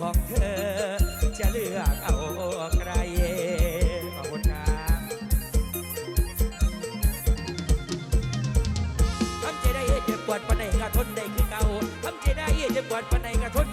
ของเธอ จะเลือกเอาใครขอบคุณครัทำใจได้เจ็บปวดปานในก็ทนได้คือเก่าทำใจได้เจ็บปวดปานในก็ทน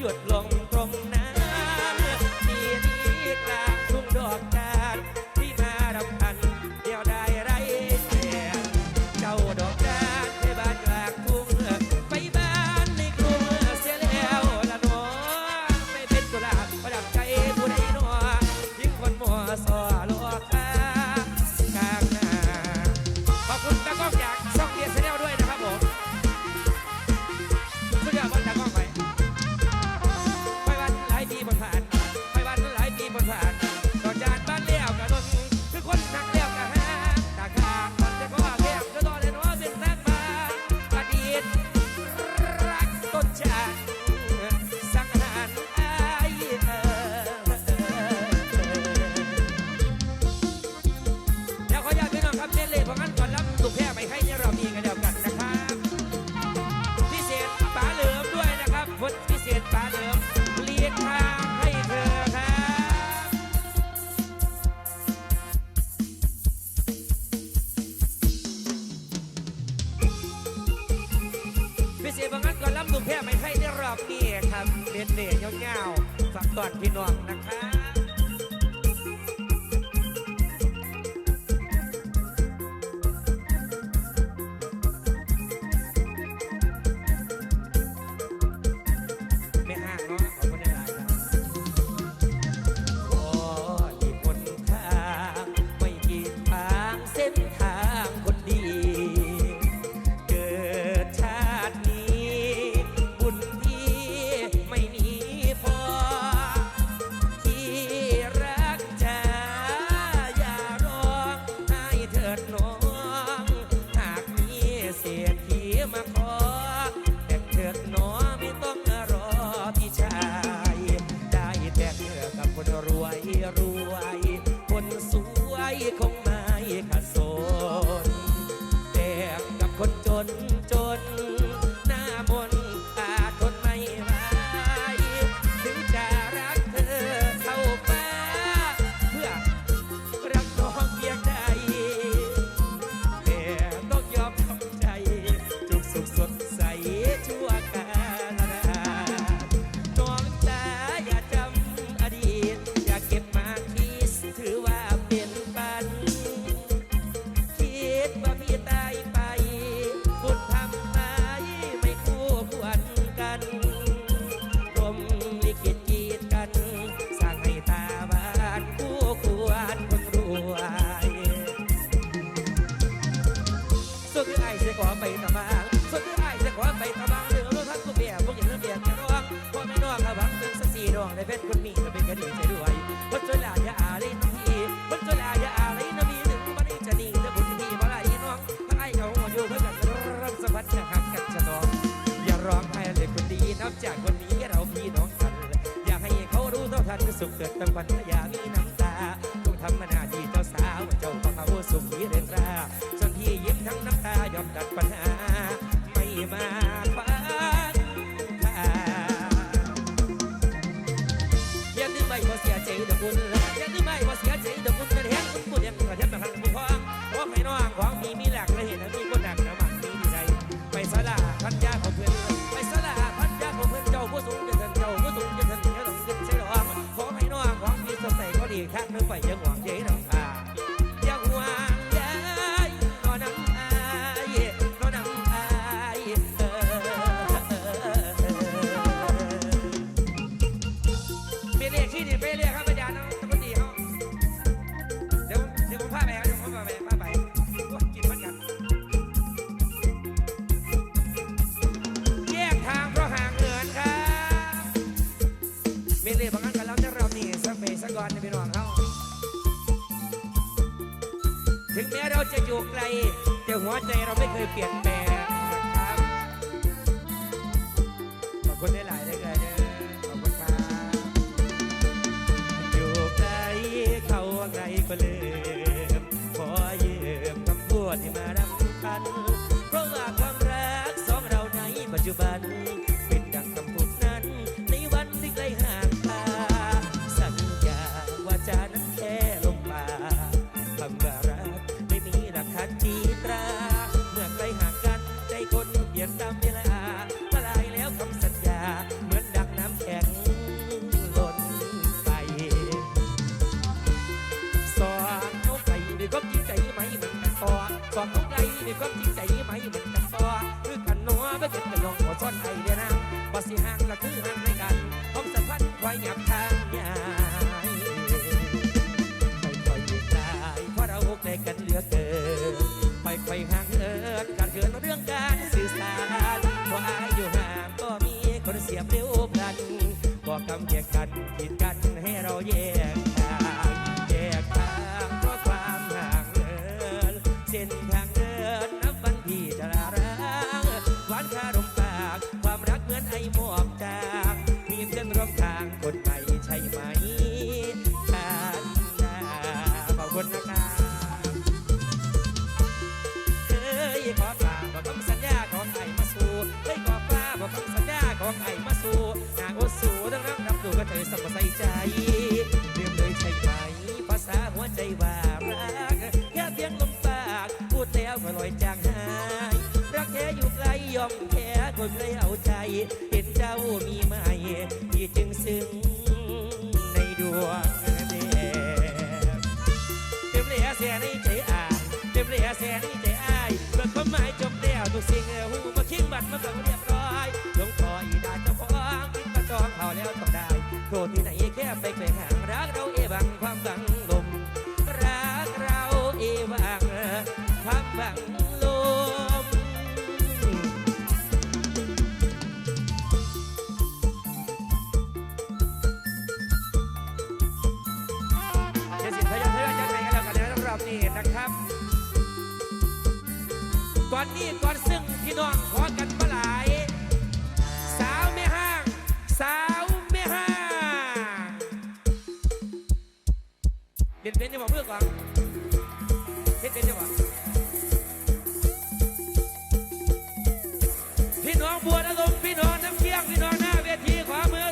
หยดลง ในเป็นคนนี้ก็เป็นกระดิ่งใจด้วยมันจนลายาอะไรน้องพี่มันจนลาย่าอะไรน้องมีหนึ่งมันอีจะนี่แต่บุญมีมาไรน้องมาไล่เขาอยู่เพื่อกันรับสวัสดิ์หักกันชะน้องอย่าร้องไห้เลยคนดีนับจากวันนี้เราพี่น้องกันอยากให้เขารู้เท่าทันสุขเกิดตั้งปันญญามีน้ำตาต้องทำมาหน้าที่เจ้าสาวเจ้าพ่อสุขีเรียนราจนพี่ยิ้มทั้งน้ำตายอมดัดปัญหาไม่มา I'm gonna bull. Get the my. เลขที่ดินไปเรียกครับอาจารย์น้องตะกุดีครับเดี๋ยวผมเดี๋ยวผมพาไปครับเดี๋ยวผมพาไปพาไปโอ้ยกินมันกันแยกทางเพราะห่างเหินครับไม่เเพราะงั้นกันแล้วแต่เรานี่สักเมย์สักก่อนจะเป็นหวังเขาถึงแม้เราจะอยู่ไกลแต่หัวใจเราไม่เคยเปลี่ยนแปลงีความจริงใจไหมมันกันต่อคือกันนัวก็จะกระยองขอซ่อนไอเดียนะบ่สิห่างละคือห่างในกันของสะพัดไว้หยับทางยายไม่ค่อยได้ เพราะเราอกได้กันเหลือเกินไม่ค่อยห่างเอิดการเกินเรื่องการสื่อสารพออายุห่างก็มีคนเสียบเร็วพลันก็กำเกียกกันผิดกันให้เราเย็ คนเลยเอาใจ เห็นเจ้ามีไหมพี่จึงซึ้งในดวงเดชเต็มเหลียเสียในใจอายเต็มเหลียเสียในใจอายเบิกความหมายจบแล้วตัวสิ่งเอหูมาคิงบัตรมาฝังเรียบร้อยลงคออีดาเจ้าของติดระจองเผาแล้วต้องได้โทษที่ไหนแค่ไปเคลื่หา เด่นเด็นจะบอกเมื่อกว่าเด่นเด็นจะบอกพี่น้องบัวนะลงพี่น้องน้ำเคียงพี่น้องหน้าเวทีขวามือ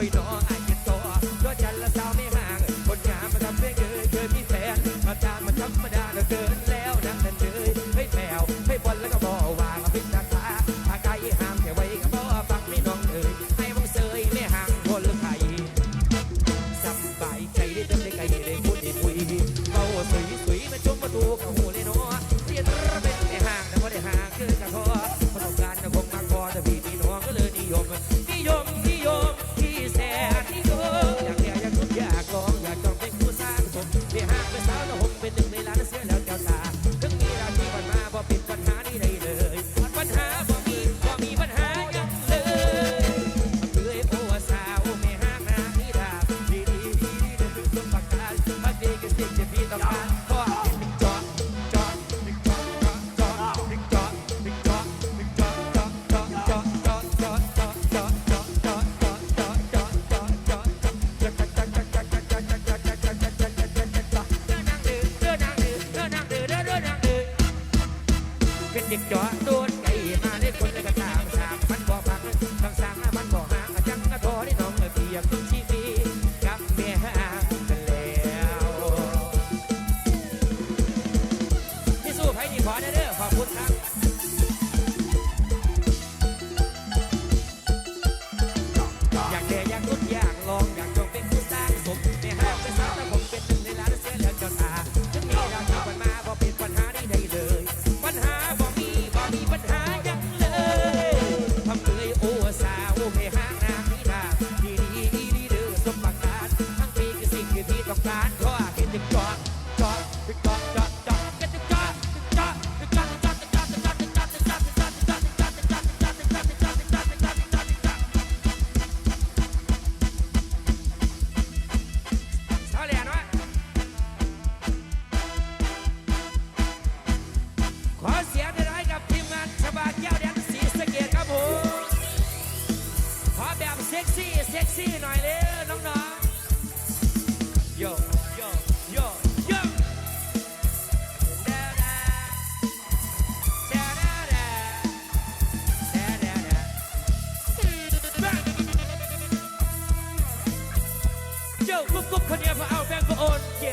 wait on. I good, yeah. ี่หน่อยเร็วน้องๆโยโยโยโยแดดแดดแดดแดดแดดโยกุ๊บกุ๊บคนนี้พอเอาแบงก์ก็โอนแก